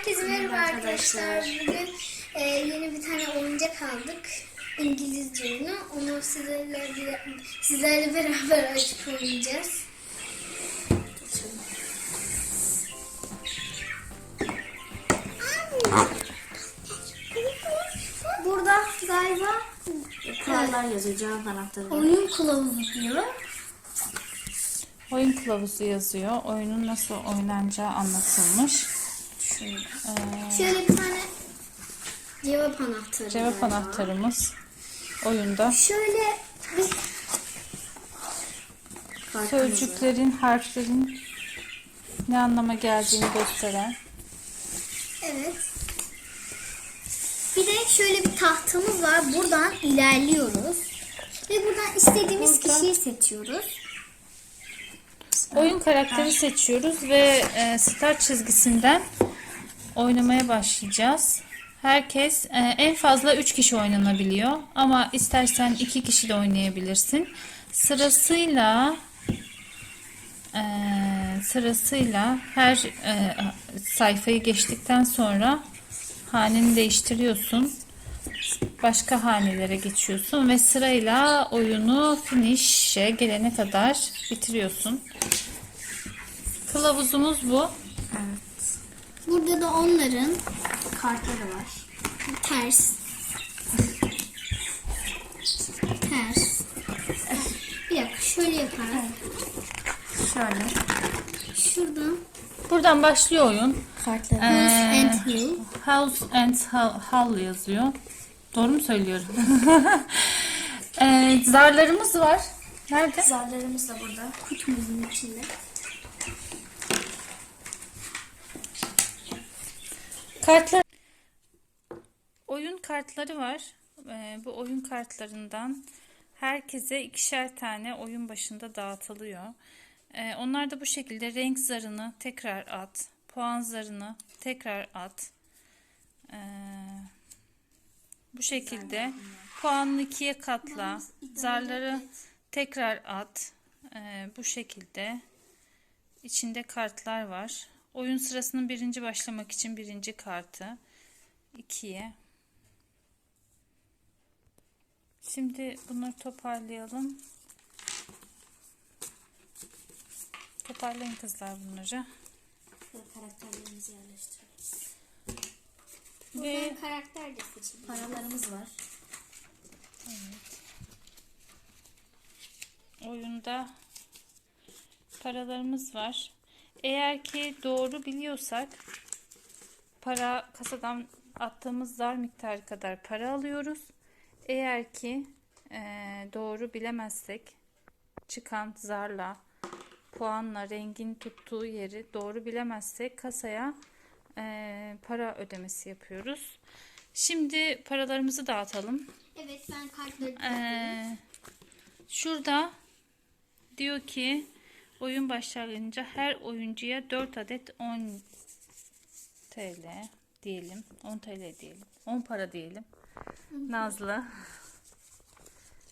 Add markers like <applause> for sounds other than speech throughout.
Herkese merhaba arkadaşlar. Bugün e, yeni bir tane oyuncak aldık. İngilizce oyunu. Onu sizlerle, sizlerle beraber açıp oynayacağız. Burada galiba Kurallar yazıyor cevap anahtarı. oyun kılavuzu diyor. Oyun kılavuzu yazıyor. Oyunun nasıl oynanacağı anlatılmış. Şöyle. Ee, Şöyle bir tane cevap anahtarı. cevap galiba. anahtarımız oyunda. Şöyle bir. Sözcüklerin, harflerin ne anlama geldiğini gösteren. Evet. Bir de şöyle bir tahtamız var. Buradan ilerliyoruz. Ve buradan istediğimiz Burada- kişiyi seçiyoruz. Oyun karakteri seçiyoruz ve e, start çizgisinden oynamaya başlayacağız. Herkes e, en fazla 3 kişi oynanabiliyor ama istersen 2 kişi de oynayabilirsin. Sırasıyla e, sırasıyla her e, sayfayı geçtikten sonra haneni değiştiriyorsun. Başka hanelere geçiyorsun ve sırayla oyunu finish'e gelene kadar bitiriyorsun. Kılavuzumuz bu. Burada da onların Kartları var. ters. Ters. Bir dakika şöyle yaparak. Şöyle. Şuradan Buradan başlıyor oyun. Kartları. Ee, House and Hill. House and Hall- Hall yazıyor. Doğru mu söylüyorum? <laughs> Ee, zarlarımız var. Nerede? Zarlarımız da burada. Kutumuzun içinde. Kartlar. Oyun kartları var. Ee, bu oyun kartlarından herkese ikişer tane oyun başında dağıtılıyor. Ee, onlar da bu şekilde renk zarını tekrar at, puan zarını tekrar at. Ee, bu şekilde puanını ikiye katla, zarları tekrar at. Ee, bu şekilde. İçinde kartlar var. Oyun sırasının birinci başlamak için birinci kartı. ikiye. Şimdi bunları toparlayalım. Toparlayın kızlar bunları. Karakterlerimizi yerleştiriyoruz. Ve Buradan karakter de seçelim. Paralarımız var. oyunda paralarımız var. Eğer ki doğru biliyorsak para kasadan attığımız zar miktarı kadar para alıyoruz. Eğer ki eee, doğru bilemezsek çıkan zarla puanla rengin tuttuğu yeri doğru bilemezsek kasaya eee, para ödemesi yapıyoruz. Şimdi paralarımızı dağıtalım. Evet ben kartları Ee, şurada diyor ki oyun başlayınca her oyuncuya 4 adet 10 TL diyelim. 10 TL diyelim. 10 para diyelim. Nazlı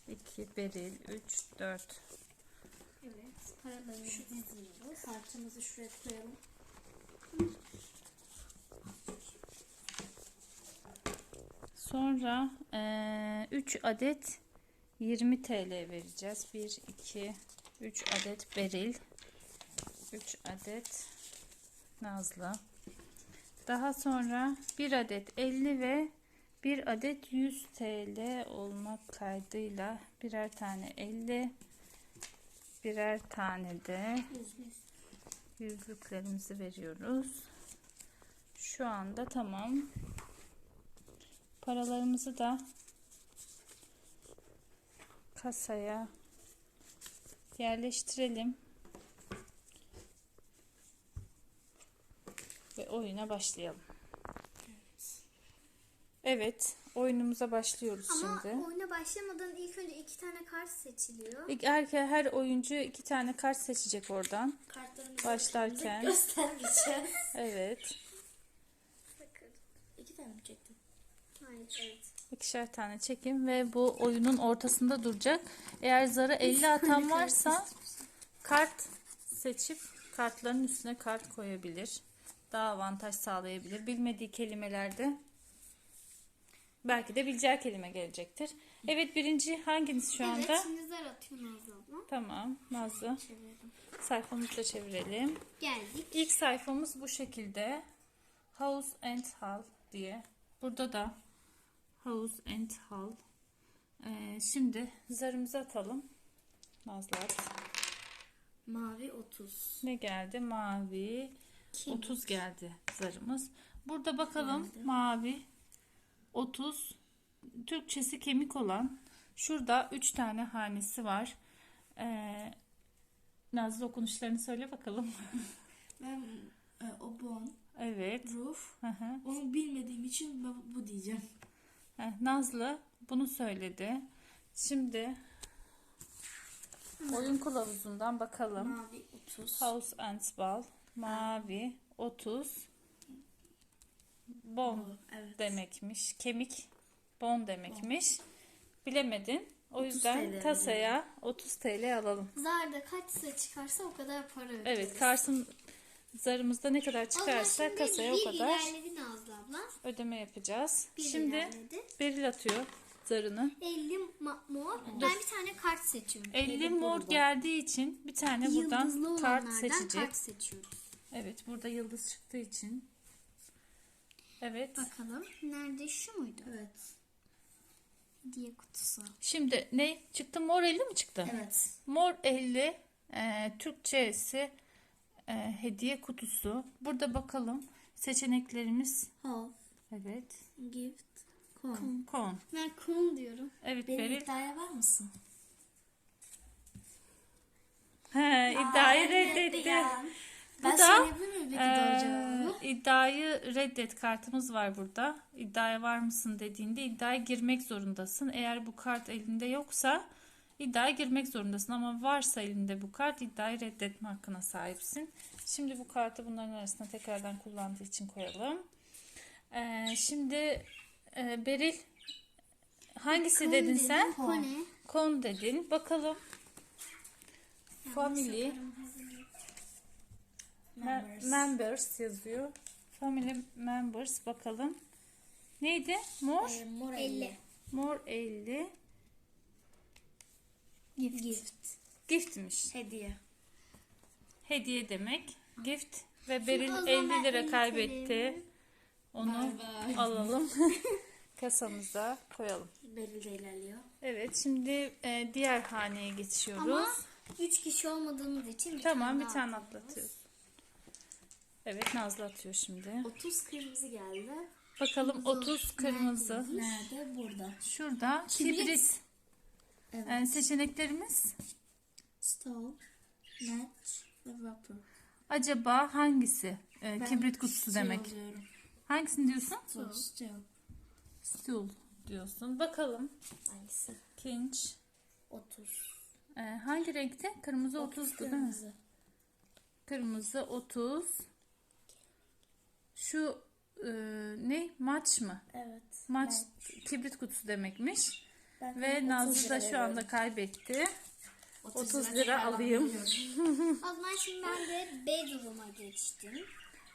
2 Beril 3 4 Evet paralarımızı diziyoruz. Kartımızı şuraya koyalım. Sonra 3 adet 20 TL vereceğiz. 1, 2, 3 adet Beril. 3 adet Nazlı. Daha sonra 1 adet 50 ve 1 adet 100 TL olmak kaydıyla birer tane 50 birer tane de yüzlüklerimizi veriyoruz. Şu anda tamam. Paralarımızı da kasaya yerleştirelim. Ve oyuna başlayalım. Evet, oyunumuza başlıyoruz Ama şimdi. oyuna başlamadan ilk önce iki tane kart seçiliyor. İlk erke her oyuncu iki tane kart seçecek oradan. Kartlarımızı Başlarken. göstermeyeceğiz. Evet. Bakın. İki tane mi çektin? Hayır evet. İkişer tane çekin ve bu oyunun ortasında duracak. Eğer zarı 50 atan varsa kart seçip kartların üstüne kart koyabilir. daha avantaj sağlayabilir. Bilmediği kelimelerde belki de bileceği kelime gelecektir. Evet birinci hanginiz şu anda? Evet şimdi zar atıyor Nazlı abla. Tamam Nazlı. Sayfamızı da çevirelim. Geldik. İlk sayfamız bu şekilde. House and Hall diye. Burada da House and Hall. Ee, şimdi zarımızı atalım. Nazlı at. Mavi 30. Ne geldi? Mavi. 30 geldi zarımız. Burada bakalım mavi 30 Türkçesi kemik olan şurada 3 tane hanesi var. Ee, Nazlı okunuşlarını söyle bakalım. <laughs> Ben e, o bon, evet. roof. Hı hı. Onu bilmediğim için ben bu diyeceğim. Heh, Nazlı bunu söyledi. Şimdi oyun kılavuzundan bakalım. Mavi 30. House and Ball mavi 30 bon Evet. demekmiş. Kemik bon demekmiş. Bilemedin. O 30 yüzden TL kasaya 30 TL alalım. Zarda kaç sayı çıkarsa o kadar para ödüyoruz. Evet, karşım zarımızda ne kadar çıkarsa kasaya o kadar ilerledi Nazlı abla. ödeme yapacağız. Bir Şimdi ilerledi. Beril atıyor zarını. 50 ma- mor. Ben bir tane kart seçiyorum. 50 mor geldiği için bir tane buradan Yıldızlı kart olanlardan seçecek. kart seçiyoruz. Evet, burada yıldız çıktığı için. Evet. Bakalım. Nerede şu muydu? Evet. Diye kutusu. Şimdi ne çıktı? Mor 50 mi çıktı? Evet. Mor 50 e, Türkçesi e, hediye kutusu. Burada bakalım seçeneklerimiz. Half, Evet. gift, coin. Kon. Ben kum diyorum. Evet Benim Beril. iddiaya var mısın? He, iddiayı reddetti. Bu Ben da, söyleyebilir miyim peki doğru cevabı? iddiayı reddet kartımız var burada. İddiaya var mısın dediğinde iddiaya girmek zorundasın. Eğer bu kart elinde yoksa iddiaya girmek zorundasın. Ama varsa elinde bu kart iddiayı reddetme hakkına sahipsin. Şimdi bu kartı bunların arasına tekrardan kullandığı için koyalım. Ee, şimdi e, Beril hangisi dedin sen? Kone. Kon dedin. Bakalım. Family. Members. Members yazıyor. Family members bakalım. Neydi? Mor? Ee, mor 50. 50. Mor 50. Gift. Gift. Giftmiş. Hediye. Hediye demek. Gift. Ve Beril o zaman 50 lira 50 kaybetti. Onu Bay bay. alalım. <laughs> Kasamıza koyalım. Beril de ilerliyor. Evet şimdi e, diğer haneye geçiyoruz. Ama 3 kişi olmadığımız için bir tamam tane bir daha tane atıyoruz. atlatıyoruz. Evet Nazlı atıyor şimdi. 30 kırmızı geldi. Bakalım 30 kırmızı. Nerede? Burada. Şurada Kibrit. kibrit. Evet. E, seçeneklerimiz Stove, match ve vapor. acaba hangisi? E, Ben kibrit kutusu demek. diyorum. Hangisini diyorsun? Stove. Stool diyorsun. Bakalım. Hangisi? Kinç. 30. E, hangi renkte? Kırmızı 30 değil mi? kırmızı. Kırmızı 30. Şu e, ne? Maç mı? Evet. Maç kibrit kutusu demekmiş. Ben Ve 30 Nazlı da şu anda kaybetti. 30 lira alayım. <laughs> O zaman şimdi ben de bedroom'a geçtim.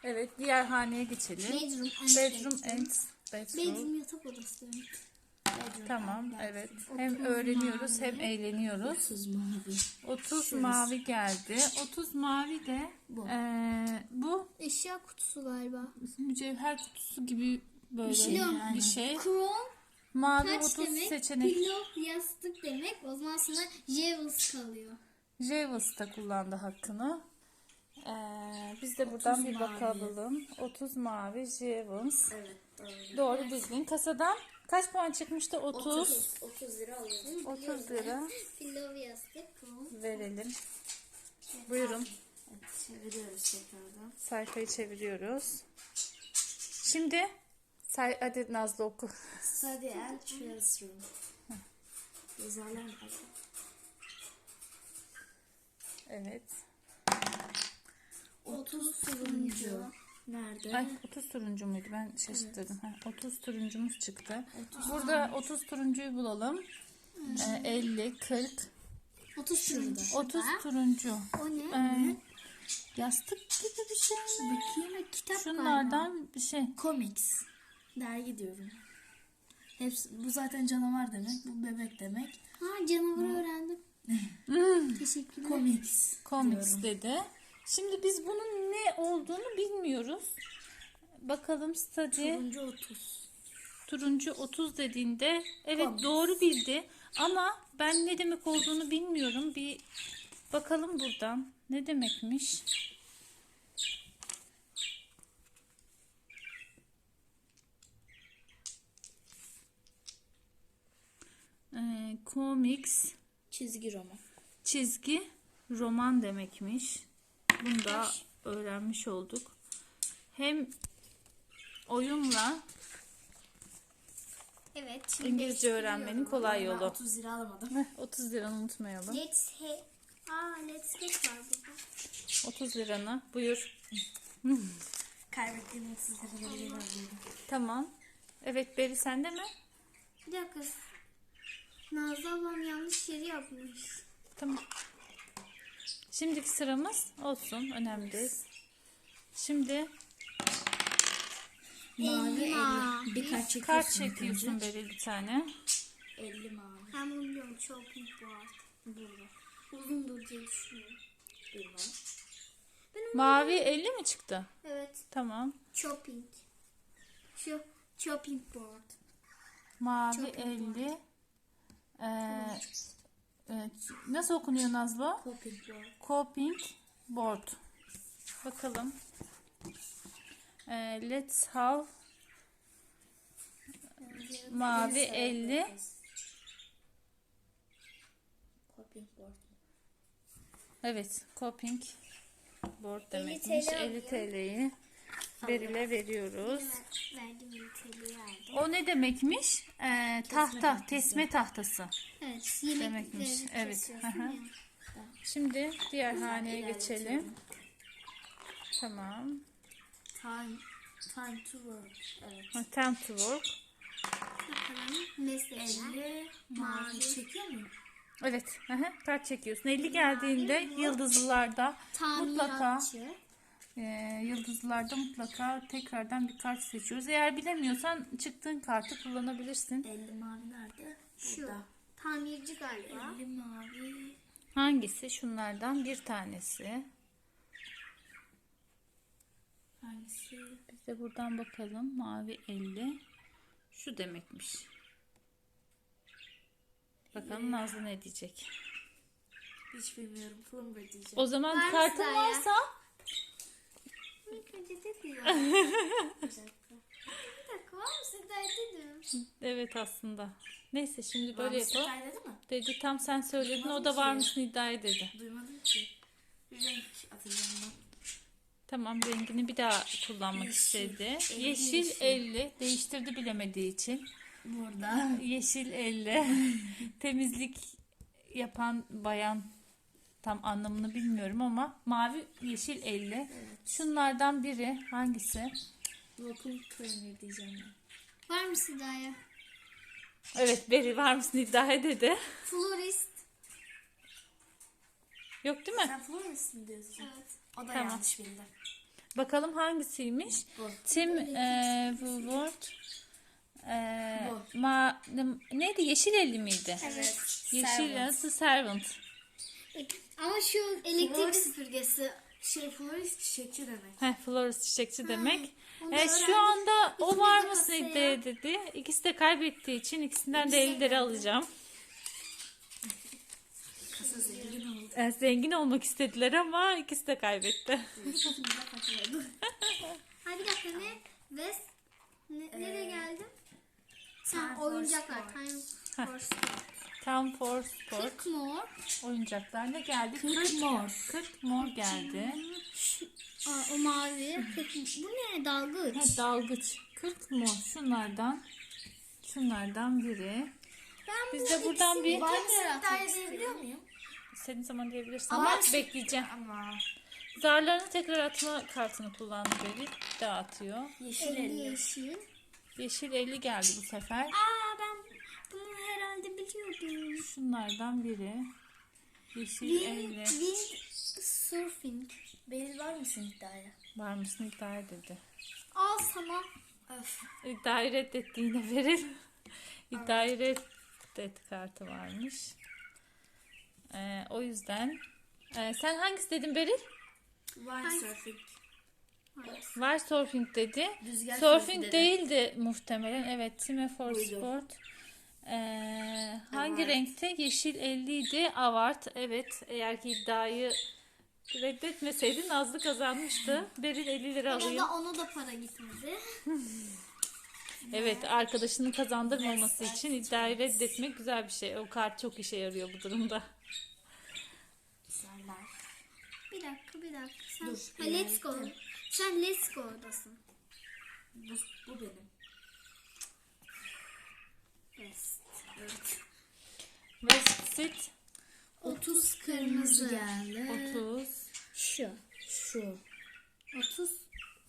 Evet diğer haneye geçelim. Bedroom and Bedroom and bedroom. Bedroom yatak odası. Bedroom Tamam evet. Hem öğreniyoruz mavi. hem eğleniyoruz. 30 mavi. 30 Şurası. mavi geldi. 30 mavi de Bu. eee, bu Eşya kutusu galiba. mücevher kutusu gibi böyle Bir şey bir şey. Crown Mavi kaç 30 demek? seçenek. Pillow yastık demek. O zaman sana Jewels kalıyor. Jevels da kullandı hakkını. Eee, biz de buradan 30 bir mavi. bakalım. 30 mavi Jevels. Evet doğru. Doğru düzgün. Kasadan kaç puan çıkmıştı? 30. 30. 30 lira alıyorum. 30 lira Pillow yastık. Verelim. Buyurun. Evet, çeviriyoruz tekrardan. Sayfayı çeviriyoruz. Şimdi say hadi Nazlı oku. Study and Children's Room. Yazarlar? Evet. 30 turuncu. Nerede? Ay 30 turuncu muydu? Ben şaşırttırdım. Ha, 30 turuncumuz çıktı. Burada 30 turuncuyu bulalım. Ee, 50, 40, 30 turuncu. 30 turuncu. O ne? Ee, Yastık gibi bir şey mi? Bakayım. Kitap Şunlardan bir şey. Comics. Dergi diyorum. Hepsi, bu zaten canavar demek. Bu bebek demek. Ha canavarı öğrendim. Teşekkürler. Comics. Comics diyorum. dedi. Şimdi biz bunun ne olduğunu bilmiyoruz. Bakalım study Turuncu 30. turuncu 30 dediğinde evet Comics. doğru bildi ama ben ne demek olduğunu bilmiyorum. Bir bakalım buradan ne demekmiş. Ee, comics Çizgi roman. çizgi roman demekmiş. Bunu da öğrenmiş olduk. Hem oyunla Evet. şimdi İngilizce öğrenmenin kolay yolu. 30 lira alamadım. Heh, 30 liranı unutmayalım. Let's he Aa let's get var burada. 30 liranı buyur. <laughs> Kaybettiğim 30 lira geri alıyorum. Tamam. Evet Beri sende mi? Bir dakika. Nazlı ablam yanlış yeri yapmış. Tamam. Şimdiki sıramız olsun. Önemli değil. Şimdi Mavi Elma. 50. Bir kart çekiyorsun. kart çekiyorsun. Beri bir tane. 50 mavi. Ben bunu biliyorum. Çok büyük bu artık. Burada. Uzundur diye düşünüyorum. Burada. Mavi 50 mi çıktı? Evet. Tamam. Chopping. Şu chopping board. Mavi iyi 50. Ee, evet. Nasıl okunuyor Nazlı? Coping board. Coping board. Bakalım. Ee, let's have mavi 50. Coping board. Evet, coping board 50 demekmiş. TL 50 TL'yi Beril'e veriyoruz. Verdim niteliği aldım. O ne demekmiş? Ee, tahta, tesme tahtası. Evet. Demekmiş, evet. kesiyorsun Hı hı. ya. Şimdi diğer haneye geçelim. Tamam. Time, time to work. Evet. Ha, Time to work. Bakalım. Mesela. 50 mavi çekiyor muyum? Evet, hı hı, kart çekiyorsun. 50 geldiğinde yıldızlarda mutlaka. E, yıldızlarda mutlaka tekrardan bir kart seçiyoruz. Eğer bilemiyorsan çıktığın kartı kullanabilirsin. 50 mavi nerede? Şu. Burada. Tamirci galiba. 50 mavi. Hangisi? Şunlardan bir tanesi. Hangisi? Biz de buradan bakalım. Mavi 50. Şu demekmiş. Bakalım Nazlı ne diyecek. Hiç bilmiyorum. Plumber diyeceğim. O zaman Var kartın varsa <laughs> evet aslında. Neyse şimdi Böyle böyle yapalım. dedi mi? Dedi tam sen söyledin o da var mısın iddiayı dedi. Duymadım ki. Renk atacağım ben. Tamam rengini bir daha kullanmak Yeşil. istedi. Elli Yeşil yeşil. 50 değiştirdi bilemediği için. Burada. Yeşil 50 <laughs> temizlik yapan bayan tam anlamını bilmiyorum ama mavi yeşil 50. Şunlardan biri hangisi? Local Premier diyeceğim ben. Var mı Sida'ya? Evet Beri var mısın iddia dedi. Florist. Yok değil mi? Sen Florence mi diyorsun? Evet. O da Tamam. yanlış bildi. Bakalım hangisiymiş? Bu. Tim e, Woodward e, Bu. ma, neydi? Yeşil 50 miydi? Evet. Yeşil Servant. The Servant. Ama şu elektrik Florist. süpürgesi. Şey Florist çiçekçi demek. Heh, florist çiçekçi demek. onu E, öğrendik. şu anda o İkimiz var de kasaya. iddia dedi. İkisi de kaybettiği için ikisinden de 50 lira alacağım. Kasa zengin oldu. E, zengin olmak istediler ama ikisi de kaybetti. Ha bir dakika <laughs> ne? West. Ne, nereye geldim? Time Ha, for oyuncaklar. sport. Time for sport. Time for Sport. 40 mor. Oyuncaklar ne geldi? 40 mor. 40 mor geldi. Aa, o mavi. 40 Bu ne? Dalgıç. Ha, dalgıç. 40 mor. Şunlardan şunlardan biri. Ben Biz de buradan bir istiyorum? edebiliyor muyum? senin zaman diyebilirsin Ama ama bekleyeceğim. Ama Zarlarını tekrar atma kartını kullandı böyle. Dağıtıyor. yeşil 50 elli. yeşil. Yeşil 50 geldi bu sefer. Aa ben biliyordum. Şunlardan biri. Yeşil elle. Windsurfing. Beril var mısın iddiaya? Var mısın iddia dedi. Al sana. Öf. İddiayı reddetti yine Beril. İddiayı reddet kartı varmış. Ee, o yüzden Ee, sen hangisi dedin Beril? Windsurfing. Var surfing dedi. Rüzgar surfing dedi. değildi muhtemelen. Evet, Time for Buydu. Sport. Ee, hangi renkte? Yeşil 50 idi. Avart. Evet. Eğer ki iddiayı reddetmeseydi Nazlı kazanmıştı. Beril 50 lira alayım. da, ona da para gitmedi. <laughs> Evet, arkadaşının kazandırmaması için iddiayı reddetmek güzel bir şey. O kart çok işe yarıyor bu durumda. Güzeller. Bir dakika bir dakika. Sen, Dur, ha, let's go. Sen let's go'dasın. Bu, bu benim. Yes. Evet. West Sit 30 kırmızı. geldi. 30. Şu. Şu. 30.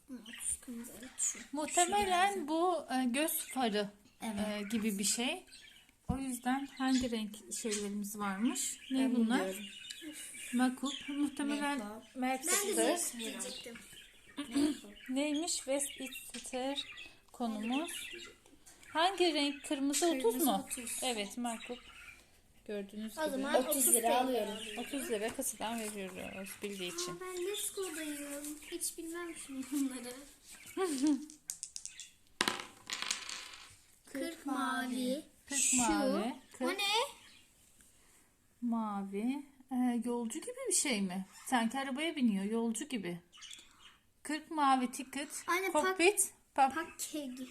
Hı, 30 kırmızı evet şu. Muhtemelen bu e, göz farı Evet. e, gibi bir şey. O yüzden hangi renk şeylerimiz varmış? Ne Ben bunlar? biliyorum. Makuk. Muhtemelen Makeup. Ben de diyecektim. <clears throat> Neymiş? West Easter konumuz. Hangi renk? Kırmızı 30 Kırmızı mu? 30. Evet makul. Gördüğünüz O gibi. zaman 30 30 lira TL alıyorum. 30 lira kasadan veriyoruz bildiği için. Aa, ben let's go'dayım. Hiç bilmem şimdi bunları. 40 mavi. 40 Şu. mavi. O 40 ne? mavi. Ee, yolcu gibi bir şey mi? Sanki arabaya biniyor. Yolcu gibi. 40 mavi ticket. Aynen, pak- cockpit. Pak, Pakkegi.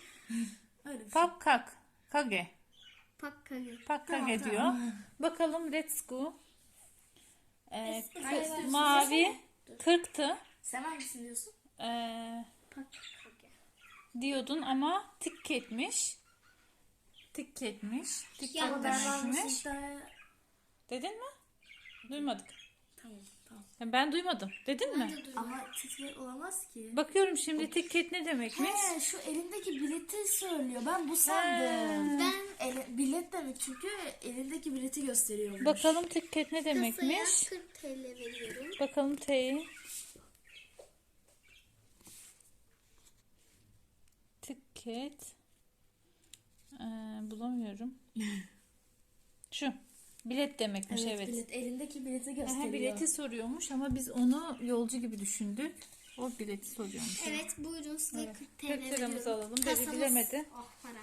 Öyle bir şey. pak kak. Kage. Pakkagi. Pak Tamam, diyor. tamam. Bakalım let's go. Ee, kı- Hayır, mavi 40'tı. Sen hangisini diyorsun? Ee, Pakkagi. diyordun ama Ya, Ama ben var mısın demekmiş. iddiaya... Dedin mi? Duymadık. Tamam Ben duymadım. Dedin mi? Ama titre olamaz ki. Bakıyorum şimdi ticket ne demekmiş? He şu elindeki bileti söylüyor. Ben bu sandım. Ben Ele, bilet demek çünkü elindeki bileti gösteriyormuş. Bakalım ticket ne kasaya demekmiş? 40 TL veriyorum. Bakalım T'yi. Ticket. Ee, bulamıyorum. <laughs> Şu. Bilet demekmiş Evet, evet. bilet. Elindeki bileti Aha, gösteriyor. bileti soruyormuş ama biz onu yolcu gibi düşündük. O bileti soruyormuş. Evet buyurun size 40 TL 40 liramızı alalım. Kasamız- bilemedi. Oh para.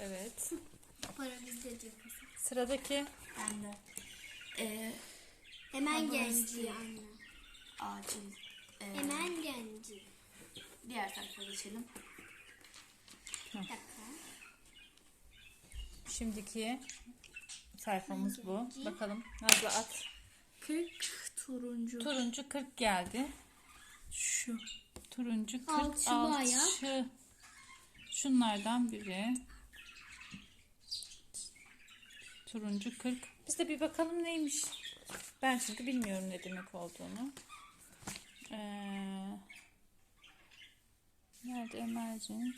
Evet. <laughs> Para bizde diyor kasa. Sıradaki Ben de. Ee, Hemen genci anne. acil. Ee, Hemen genci. Diğer tarafa geçelim. Bir dakika. şimdiki sayfamız bu. Bakalım. Nazlı at. 40 turuncu. Turuncu 40 geldi. Şu. Turuncu 40 Alçı bayağı. alçı. Şunlardan biri. Turuncu 40. Biz de bir bakalım neymiş. Ben çünkü bilmiyorum ne demek olduğunu. Ee, nerede emergent?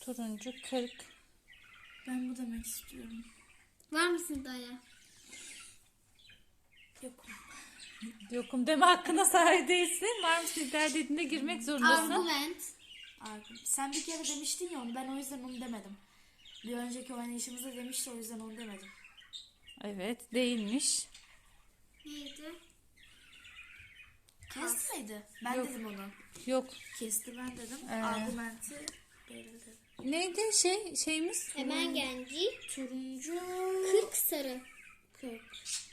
Turuncu 40. Ben bu demek istiyorum. Var mısın daya? Yok. Yokum deme hakkına sahip değilsin. Var mısın iddia dediğinde girmek zorundasın. Argument. Abi, sen bir kere demiştin ya onu ben o yüzden onu demedim. Bir önceki oynayışımızda demişti o yüzden onu demedim. Evet değilmiş. Neydi? Miydi? Ben Yok. dedim onu. Yok. Kesti ben dedim. Ee. Argumenti Beril dedim. Neydi şey şeyimiz? Hemen genci. Turuncu 40 sarı. 40.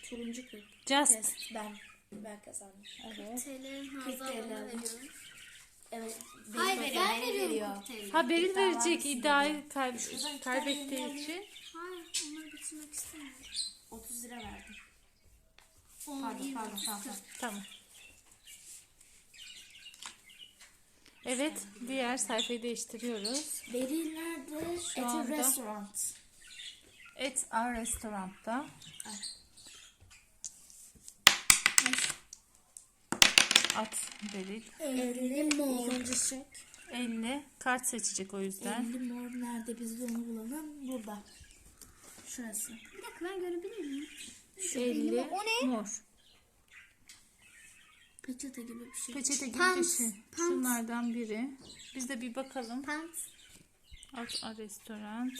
Turuncu 40. Just. Kest. Ben. Ben kazandım. Evet. TL 40 Hazal TL aldım. veriyorum. Evet. Hayır ben veriyor, veriyorum veriyor. 40 TL. Ha Beril verecek iddiayı kaybettiği için. Hayır onları bitirmek istemiyorum. 30 lira verdim. On, Pardon pardon otuz, tamam kırk. tamam. Tamam. Evet, diğer sayfayı değiştiriyoruz. Beril nerede? Şu At a anda- restaurant. Et a restoranda. At Beril. 50 mor. Çek. 50 kart seçecek o yüzden. 50 mor nerede biz de onu bulalım. Burada. Şurası. Bir dakika ben görebilir miyim? 50 O ne? mor. Peçete gibi bir şey. Peçete gibi Pant, bir şey. pant. Şunlardan biri. Biz de bir bakalım. Pant. Alt A restoran.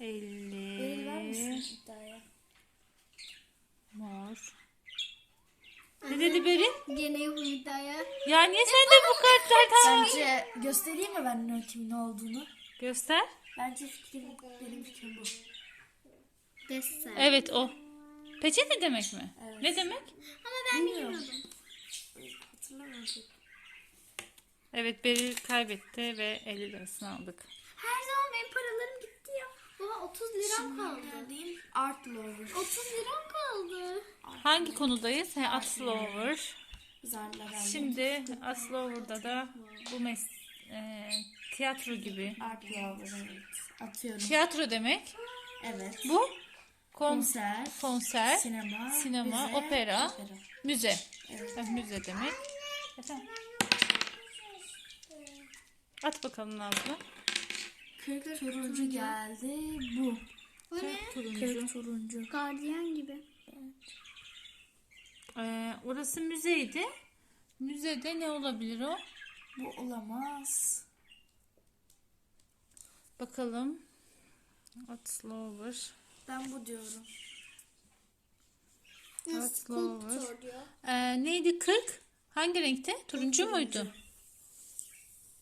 50 Verir var mısın iddiaya? mor. Ne dedi Berin? Gene yok iddiaya. Ya niye sen de bu kartlardan? <laughs> Bence göstereyim mi ben ne kimin ne olduğunu? Göster. Bence fikrim, benim fikrim bu. Desen. Evet o. Peçete demek mi? Evet. Ne demek? Ama ben Bilmiyorum. bilmiyordum. Pek. Evet Beril kaybetti ve 50 lirasını aldık. Her zaman benim paralarım gitti ya. Baba 30 liram kaldı. Neredeyim? Art Lover. 30 liram kaldı. Hangi konudayız? He, Aslover. Şimdi Aslover'da da bu mes e, tiyatro gibi. Art Lover evet. Atıyorum. Tiyatro demek. Evet. Bu Konser. konser, Sinema. sinema, müze, opera, opera. müze. Evet. Evet, müze demek. Efendim? At bakalım Nazlı. 40 turuncu geldi. Bu. Bu ne? Turuncu. 40 turuncu. Gardiyan gibi. Ee, orası müzeydi. Müzede ne olabilir o? Bu olamaz. Bakalım. Aslover. Ben bu diyorum. Sculptor diyor. Ee, neydi 40? Hangi renkte? Turuncu muydu?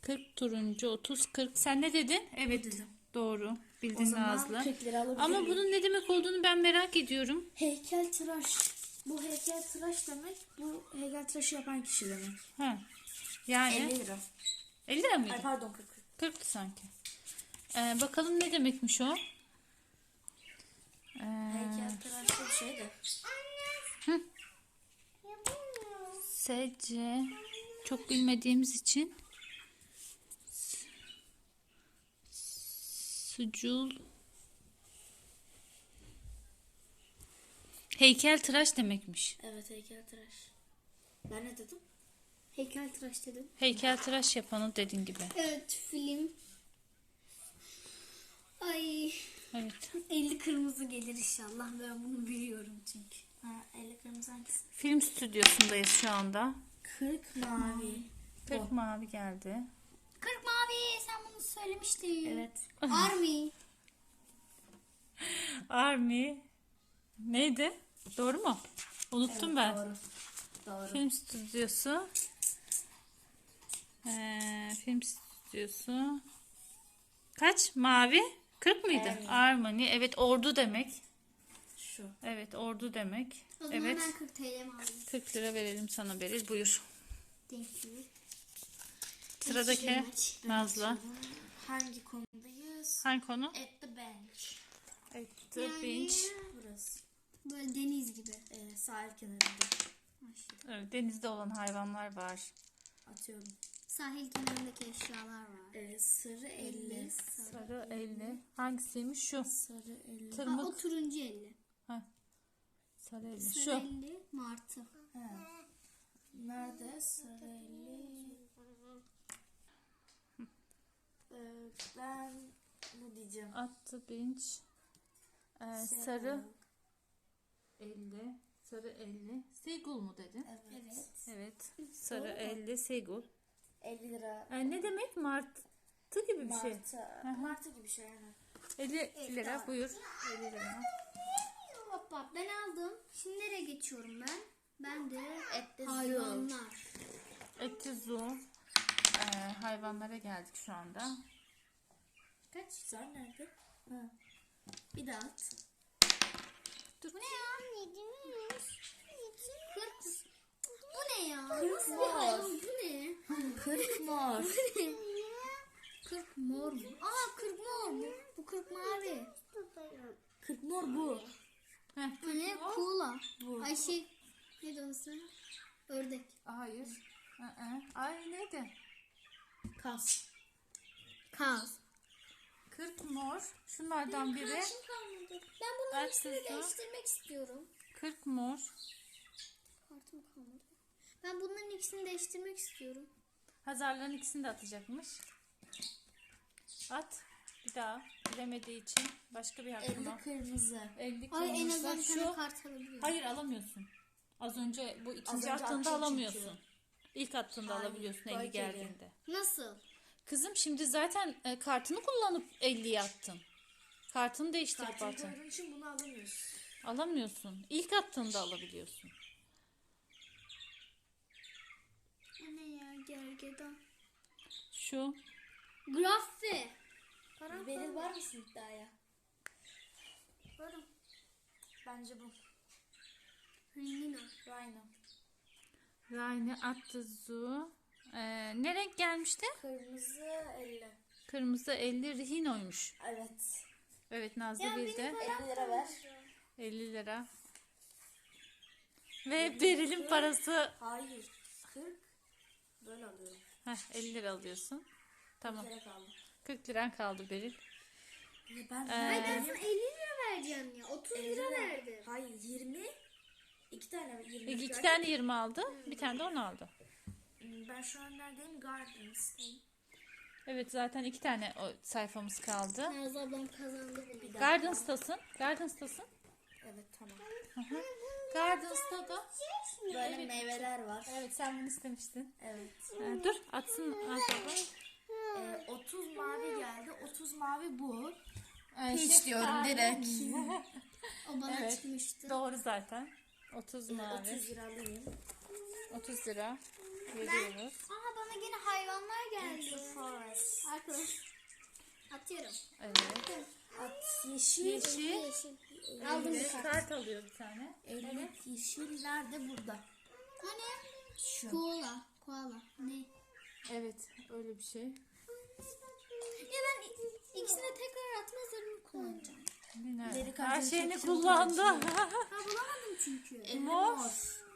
40 turuncu, 30 40. Sen ne dedin? Evet. dedim. Doğru. Bildin Nazlı. 40 lira alabilirim. Ama bunun ne demek olduğunu ben merak ediyorum. Heykel tıraş. Bu heykel tıraş demek. Bu heykel tıraşı yapan kişi demek. Ha. Yani 50 lira. 50 lira mıydı? Ay pardon 40. 40 sanki. Ee, bakalım ne demekmiş o? Ee, bir şey de. Sece çok bilmediğimiz için sucul heykel tıraş demekmiş. Evet heykel tıraş. Ben ne dedim? Heykel tıraş dedim. Heykel tıraş yapanı dediğin gibi. Evet film. Ay Evet. <laughs> 50 kırmızı gelir inşallah. Ben bunu biliyorum çünkü. Ha 50 kırmızı hangisi? Film stüdyosundayız şu anda. 40 mavi. 40 mavi geldi. 40 mavi sen bunu söylemiştin. Evet. Army. <laughs> Army neydi? Doğru mu? Unuttum ben. Doğru. Doğru. Film stüdyosu. Ee, film stüdyosu. Kaç? Mavi? 40 mıydı? Evet. Armani. Evet ordu demek. Şu. Evet ordu demek. O zaman Evet. ben 40 TL'mi alayım. 40 lira verelim sana Beril. Buyur. Thank you. Sıradaki Nazlı. Hangi konudayız? Hangi konu? At the bench. At the Yani- beach. Burası. Böyle deniz gibi. Ee, sahil kenarında. Evet, denizde olan hayvanlar var. Atıyorum. Sahil kenarındaki eşyalar var. Ee, sarı 50. Sarı 50. Hangisiymiş? Şu. Sarı 50. Aa, o Tırmık. turuncu 50. Ha. Sarı 50. Sarı Şu. 50 martı. Ha. Nerede? Sarı 50. Ee, ben bu diyeceğim. At the beach. Ee, sarı 50. Sarı 50. Seagull mu dedin? Evet. Evet. Sarı 50 Seagull. 50 lira. Ee, ne demek? Martı gibi bir şey. Martı. Martı gibi şey yani. 50 lira buyur. 50 lira. Hoppa ben aldım. Şimdi nereye geçiyorum ben? Ben de the zoo. hayvanlar. Eti zoo. Ee, hayvanlara geldik şu anda. Kaç? Zar nerede? Ha. Bir daha at. Bu ne ya? Kırk. Bu ne ya? Kırk mor. hayvan? Bu ne? <laughs> 40 mor. Kırk mor mu? Aa kırk mor mu? Bu kırk mavi. 40 mor bu. Heh. Bu ne? Kuğula. Bu. Ay şey. Ne dansı? Ördek. Hayır. Aa, Ay neydi? Kas. Kaz. 40 mor. Şunlardan biri. Ben bunların Aç ikisini kızım. değiştirmek istiyorum. 40 mor. Ben bunların ikisini değiştirmek istiyorum. Hazarların ikisini de atacakmış. At. Bir daha bilemediği için başka bir hakkıma. kırmızı. 50 Ay en kırmızı. azından bir tane Şu kart alabiliyorum. Hayır alamıyorsun. Az önce bu ikinci önce attığında alamıyorsun. çünkü. İlk attığında Hayır, alabiliyorsun koy 50 geri. geldiğinde. Nasıl? Kızım şimdi zaten e, kartını kullanıp 50'ye attın. Kartını değiştirip Kartını attın. koyduğun için bunu alamıyorsun. Alamıyorsun. İlk attığında alabiliyorsun. O ne ya gergedan. Şu. Para Beril var mısın iddiaya? Varım. Bence bu. Rino. Rhino. Rayne attı Zu. Ee, ne renk gelmişti? Kırmızı 50. Kırmızı 50 Rihino'ymuş. Evet. Evet Nazlı bildi. 50 lira ver. 50 lira. Ve Beril'in parası. Hayır. 40. Böyle alıyorum. Heh, 50 lira alıyorsun. Tamam. Bir kere kaldı. 40 liran kaldı Beril. Ya Ben Ee, sana 50 lira vereceğim ya. 30 lira verdim. Hayır 20. İki tane 20. İki, iki tane 20 aldı. Bir tane de 10 aldı. Ben şu an neredeyim? Gardens'tayım. Evet zaten iki tane o sayfamız kaldı. Nazlı ablam kazandı bunu. Gardens'tasın. Gardens'tasın. Evet tamam. Gardens'ta da. Böyle meyveler var. Evet sen bunu istemiştin. Evet. Ee, dur atsın az baba. Ee, 30 mavi geldi. 30 mavi bu. Ee, Hiç şeftali. diyorum direkt. <laughs> O bana Evet. çıkmıştı. Doğru zaten. 30 mavi. 30 lira alayım. 30 lira veriyoruz. Aha bana yine hayvanlar geldi. Forest. Arkadaş. Atıyorum. Evet. At yeşil. Yeşil. Yeşil. Aldım bir Evet, kart. kart alıyor bir tane. Evet. Yeşil nerede? Burada. Hani? Şu. Koala. Koala. Ne? Evet öyle bir şey. Ya ben ikisini tekrar atma zarını kullanacağım. Deri her şeyini kullandı. <laughs> Ha bulamadım çünkü. mor.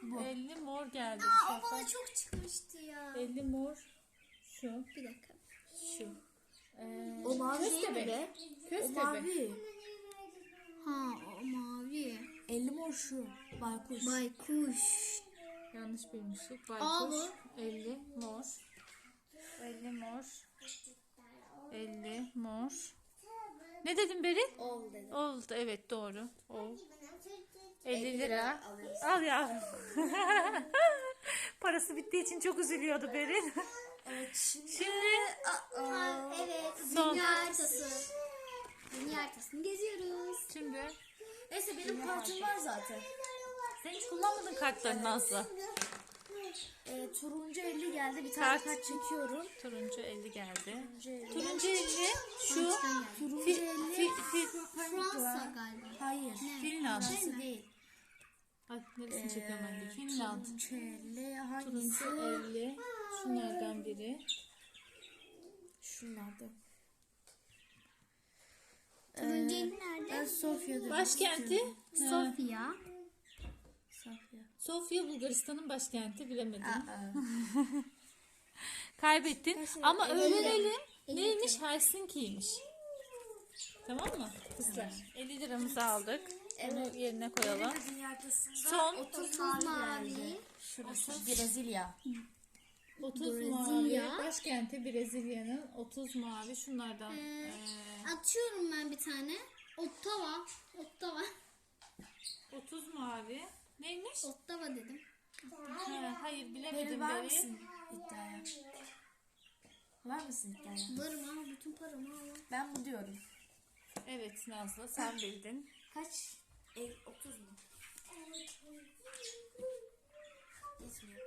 Bu. 50 mor geldi Aa o bana çok çıkmıştı ya. 50 mor. Şu. Bir dakika. Şu. Ee, O mavi değil mi köstebek. Be? O Köstebek. mavi. Ha o mavi. 50 mor şu. Baykuş. Baykuş. Yanlış bilmiştik. Aa, Baykuş. 50 mor. 50 mor. 50 mor. Ne dedim Beril? Ol dedi. Oldu evet doğru. Ol. 50 50 lira. Al ya. <laughs> Parası bittiği için çok üzülüyordu Beril. Evet şimdi. Şimdi Ha, evet. Son. Dünya haritası. Dünya haritasını geziyoruz. şimdi Neyse benim kartım var zaten. sen hiç kullanmadın kartlarını Nazlı. Ee, turuncu 50 geldi. Bir tane Kart. kart çekiyorum. Turuncu 50 geldi. Turuncu 50. Turuncu 50 şu Turuncu fi, 50. fi, fi, Fransa galiba. Hayır. Finland. Burası değil. Ay, neresini çekiyorum ben de? Finland. Turuncu 50 hangisi? Turuncu 50. Şunlardan biri. Şunlardan. Turuncu eli Ben nerede? Sofya'da. Başkenti? Sofya. Sofya. Sofya Bulgaristan'ın başkenti bilemedim. Aa. <laughs> Kaybettin. Ama elli. öğrenelim. Elli Neymiş? Helsinki'ymiş. Tamam mı? Kızlar. 50 liramızı aldık. Onu yerine koyalım. Son 30 mavi. Şurası Brezilya. 30 Brezilya. mavi. Başkenti Brezilya'nın 30 mavi. Şunlardan. Ee, eee, Atıyorum ben bir tane. Ottawa. Ottawa. 30 mavi. Neymiş? Ottawa dedim. Ha, hayır bilemedim var Beril. mısın iddiaya? Var mısın iddiaya? Varım ama bütün paramı al. Ben bu diyorum. Evet Nazlı sen bildin. Kaç? E, 30 mu? Yetmiyor.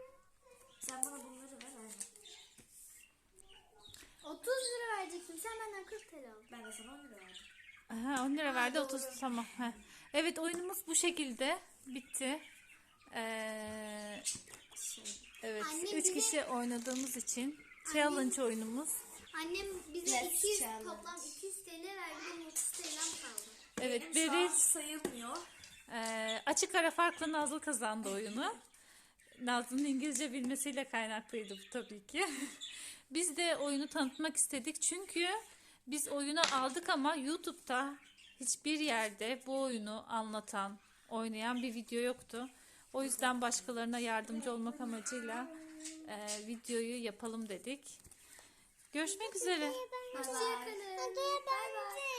Sen bana bunları ver aynen. 30 lira verecektim. Sen benden 40 TL aldın. Ben de sana 10 lira verdim. Aha, 10 lira verdi 30 tamam. Heh. Evet oyunumuz bu şekilde bitti. Ee, Şey, evet Anne, 3 bize- kişi oynadığımız için challenge oyunumuz. Annem bize Yes, 200 challenge. toplam 200 TL verdi. Benim 30 TL'm kaldı. Evet benim şu Beril an sayılmıyor. e, açık ara farklı Nazlı kazandı oyunu. Nazlı'nın İngilizce bilmesiyle kaynaklıydı bu tabii ki. Biz de oyunu tanıtmak istedik çünkü biz oyunu aldık ama YouTube'da hiçbir yerde bu oyunu anlatan, oynayan bir video yoktu. O yüzden başkalarına yardımcı olmak amacıyla e, videoyu yapalım dedik. Görüşmek üzere. Hoşçakalın. Bay bay.